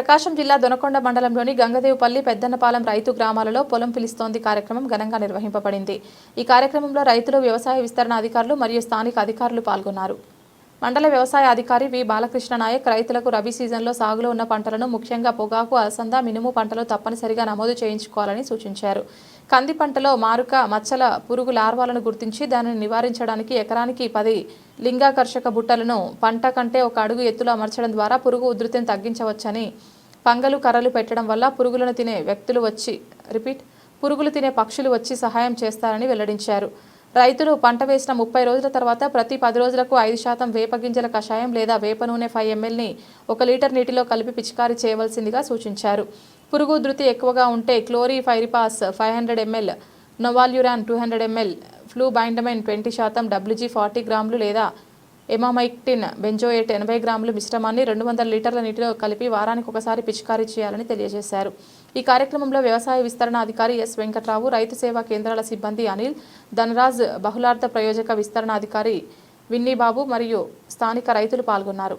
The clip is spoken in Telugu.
ప్రకాశం జిల్లా దొనకొండ మండలంలోని గంగదేవుపల్లి పెద్దన్నపాలెం రైతు గ్రామాలలో పొలం పిలుస్తోంది కార్యక్రమం ఘనంగా నిర్వహింపబడింది. ఈ కార్యక్రమంలో రైతులు వ్యవసాయ విస్తరణ అధికారులు మరియు స్థానిక అధికారులు పాల్గొన్నారు. మండల వ్యవసాయ అధికారి వి. బాలకృష్ణ నాయక్ రైతులకు రబీ సీజన్లో సాగులో ఉన్న పంటలను ముఖ్యంగా పొగాకు అలసంద మినుము పంటలు తప్పనిసరిగా నమోదు చేయించుకోవాలని సూచించారు. కంది పంటలో మారుక మచ్చల పురుగు లార్వాలను గుర్తించి దానిని నివారించడానికి ఎకరానికి పది లింగాకర్షక బుట్టలను పంట కంటే ఒక అడుగు ఎత్తులో అమర్చడం ద్వారా పురుగు ఉధృతిని తగ్గించవచ్చని పంగలు కర్రలు పెట్టడం వల్ల పురుగులను తినే వ్యక్తులు వచ్చి రిపీట్ పురుగులు తినే పక్షులు వచ్చి సహాయం చేస్తారని వెల్లడించారు. రైతులు పంట వేసిన ముప్పై రోజుల తర్వాత ప్రతి పది రోజులకు ఐదు శాతం వేప గింజల కషాయం లేదా వేప నూనె ఫైవ్ ఎంఎల్ని ఒక లీటర్ నీటిలో కలిపి పిచికారీ చేయవలసిందిగా సూచించారు. పురుగు ఉధృతి ఎక్కువగా ఉంటే chlorpyrifos five hundred ml novaluron two hundred ml flubendiamide twenty శాతం డబ్ల్యూజీ ఫార్టీ గ్రాములు లేదా ఎమామైక్టిన్ బెంజోయేట్ ఎనభై గ్రాముల మిశ్రమాన్ని రెండు వందల లీటర్ల నీటిలో కలిపి వారానికి ఒకసారి పిచికారీ చేయాలని తెలియజేశారు. ఈ కార్యక్రమంలో వ్యవసాయ విస్తరణ అధికారి ఎస్ వెంకట్రావు రైతు సేవా కేంద్రాల సిబ్బంది అనిల్ ధనరాజ్ బహుళార్థ ప్రయోజక విస్తరణ అధికారి విన్నీబాబు మరియు స్థానిక రైతులు పాల్గొన్నారు.